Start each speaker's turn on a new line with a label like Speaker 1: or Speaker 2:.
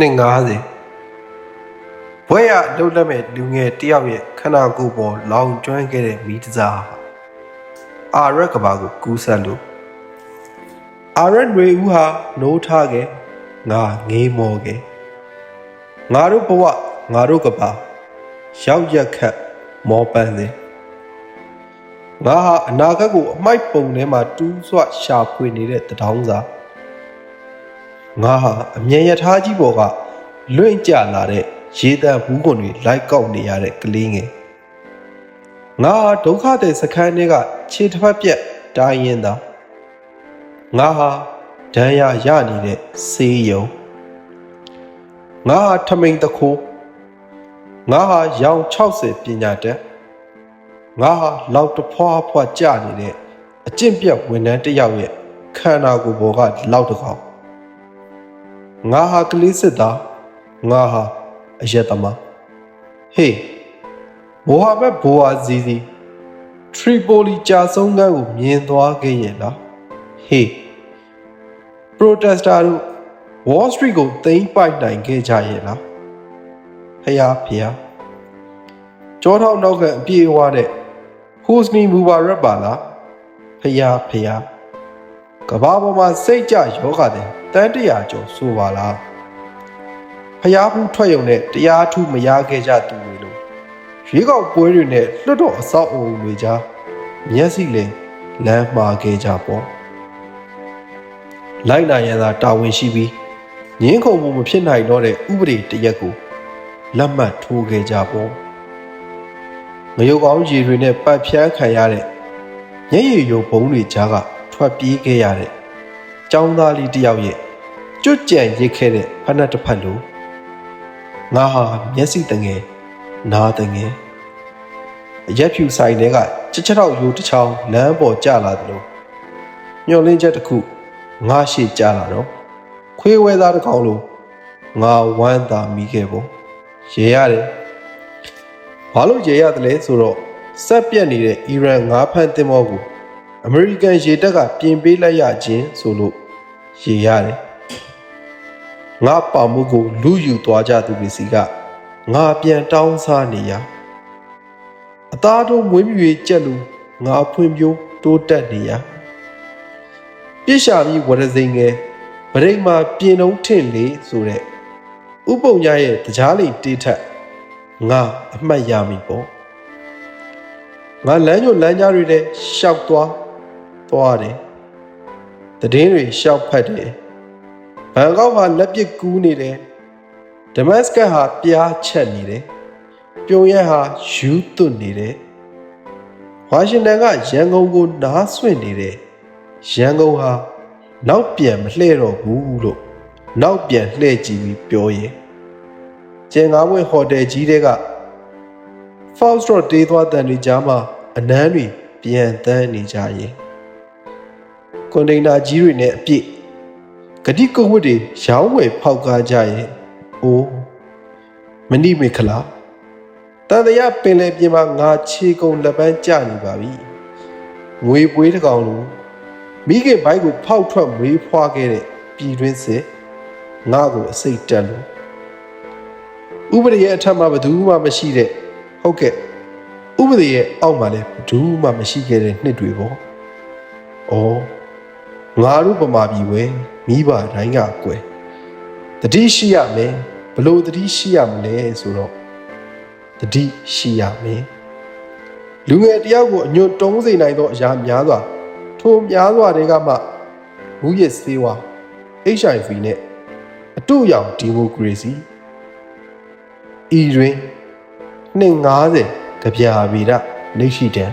Speaker 1: နှစ်90ဘွဲရလှုပ်လက်မဲ့လူငယ်တယောက်ရဲ့ခန္ဓာကိုယ်ပေါ်လောင်ကျွမ်းခဲ့တဲ့မိတစားဟာအာရက်ကဘာကိုကူးဆက်လို့အာရက်တွေဦးဟာနိုးထားခဲ့ငါငေးမောခဲ့ငါတို့ဘဝငါတို့ကဘာရောက်ရက်ခတ်မောပန်းစဉ်ငါဟာအနာဂတ်ကိုအမိုက်ပုံထဲမှာတူးဆွရှာဖွေနေတဲ့တထောင်းစာ ငါဟာအမြင်ရထားကြီးပေါ်ကလွင့်ကျလာတဲ့ရေတံဘူးကွန်တွေလိုက်ကောက်နေရတဲ့ကလေးငယ်ငါဟာဒုက္ခတဲ့စခန်းတွေကခြေတစ်ဖက်ပြက်တိုင်းရင်သာငါဟာဒဏ်ရာရနေတဲ့ဆေးရုံငါဟာထမိန်တခိုးငါဟာရောင်60ပညာတတ်ငါဟာလောက်တဖွာဖွာကြနေတဲ့အကျင့်ပြတ်ဝန်ထမ်းတစ်ယောက်ရဲ့ခန္ဓာကိုယ်ပေါ်ကလောက်တကောင် ငါဟာကလေးစစ်သားငါဟာအယက်သမားဟေးမိုဟာမက်ဘိုအာဇီဇီထရီပိုလီကြာဆုံးကန်းကိုမြင်သွားခဲ့ရဲ့လားဟေးပရိုတက်စတာတို့ Wall Street ကိုသိမ်းပိုက်နိုင်ခဲ့ကြရဲ့လားဖယားဖယားကြောထောက်နောက်ကအပြေးအဝတဲ့ Hosni Mubarak ပါလားဖယားဖယားကဘာပေါ်မှာစိတ်ကြယောဂတဲ့ တန်းတရာကျော်ဆိုပါလားဖျားဘူးထွက်ရုံနဲ့တရားထုမရခဲ့ကြသူတွေလို့ရွေးကောက်ပွဲတွေနဲ့လွတ်တော်အဆောက်အအုံတွေကြားမျက်စိလည်းလမ်းမှားခဲ့ကြပေါ့လိုက်နာရန်သာတာဝန်ရှိပြီးငင်းခုန်မှုမဖြစ်နိုင်တော့တဲ့ဥပဒေတရက်ကိုလက်မှတ်ထိုးခဲ့ကြပေါ့ငရုတ်ကောင်းရေတွေနဲ့ပတ်ဖြန်းခံရတဲ့ညရည်ရုံဘုံတွေကြားကထွက်ပြေးခဲ့ရတဲ့ ចောင်းသားလေးတယောက်ရဲ့ကျွတ်ကြံရစ်ခဲ့တဲ့ဖက်နှက်တစ်ဖက်လိုငါဟာမျက်စိတငယ်နားတငယ်အရက်ဖြူဆိုင်တွေကချက်ချက်တော့ရိုးတစ်ချောင်းလမ်းပေါ်ကျလာသလိုမျောလင်းချက်တစ်ခုငါရှေ့ကျလာတော့ခွေးဝဲသားတစ်ကောင်လိုငါဝမ်းသာမိခဲ့ပေါ့ရေရတယ်ဘာလို့ရေရတယ်လဲဆိုတော့စက်ပြက်နေတဲ့အီရန်ငါးဖန်တင်မောကို အမေရိကန်ရေတပ်ကပြင်ပေးလိုက်ရခြင်းဆိုလို့ရေရတယ်ငါပါမှုကိုလူယူသွားကြသူတွေစီကငါပြန်တောင်းစားနေရအသားတို့မွေးမြူကြက်လူငါဖွံ့ဖြိုးတိုးတက်နေရပြစ်ရှာပြီးဝရစိန်ငယ်ဗရိတ်မှာပြင်ုံထင့်လေဆိုတဲ့ဥပုံညာရဲ့တကြားလိတေးထက်ငါအမှတ်ရမိပေါ့ငါလမ်းညွလမ်းကြားတွေနဲ့ရှောက်သွား သွားတယ်တည်င်းတွေရှောက်ဖက်တယ်ဘန်ကောက်ဟာလက်ပစ်ကူးနေတယ်ဒမတ်စကတ်ဟာပြားချက်နေတယ်ပြုံရက်ဟာယူးသွတ်နေတယ်ဝါရှင်တန်ကရန်ကုန်ကိုနားဆွင့်နေတယ်ရန်ကုန်ဟာနောက်ပြန်မလှည့်တော့ဘူးလို့နောက်ပြန်လှည့်ကြည့်ပြီးပြောရင်ကျင်ငါးဘွဲ့ဟိုတယ်ကြီးတဲ့က False Road တေးသွားတန်တွေကြားမှာအနမ်းတွေပြန်တန်းနေကြရင် ကွန်တိန်နာကြီးတွေနဲ့အပြည့်ဂတိကုတ်ဝတ်တွေရောင်းဝယ်ဖောက်ကားကြရင်အိုးမနိမေခလာတန်တရာပင်လေပြင်မှာငါခြေကုံလက်ပန်းကျနေပါပြီငွေပွေးတစ်ကောင်လိုမိခင်ဘိုက်ကိုဖောက်ထွက်မွေးဖွားခဲ့တဲ့ပြည်တွင်းစစ်ငါ့ကိုအစိတ်တက်လို့ဥပဒေရဲ့အထက်မှာဘယ်သူမှမရှိတဲ့ဟုတ်ကဲ့ဥပဒေရဲ့အောက်မှာလည်းဘယ်သူမှမရှိခဲ့တဲ့နှစ်တွေပေါ့။အော် ငါတို့ဗမာပြည်ဝဲမိဘတိုင်းကကွယ်တတိရှိရမယ်ဘလို့တတိရှိရမလဲဆိုတော့တတိရှိရမယ်လူငယ်တယောက်ကိုအညွတ်တုံးစေနိုင်သောအရာများစွာထိုများစွာတွေကမှမူရစ်စေးဝါ HIV နဲ့အတူရောင်ဒီမိုကရေစီဤတွင်250ကြပြာဗီဒနေရှိတံ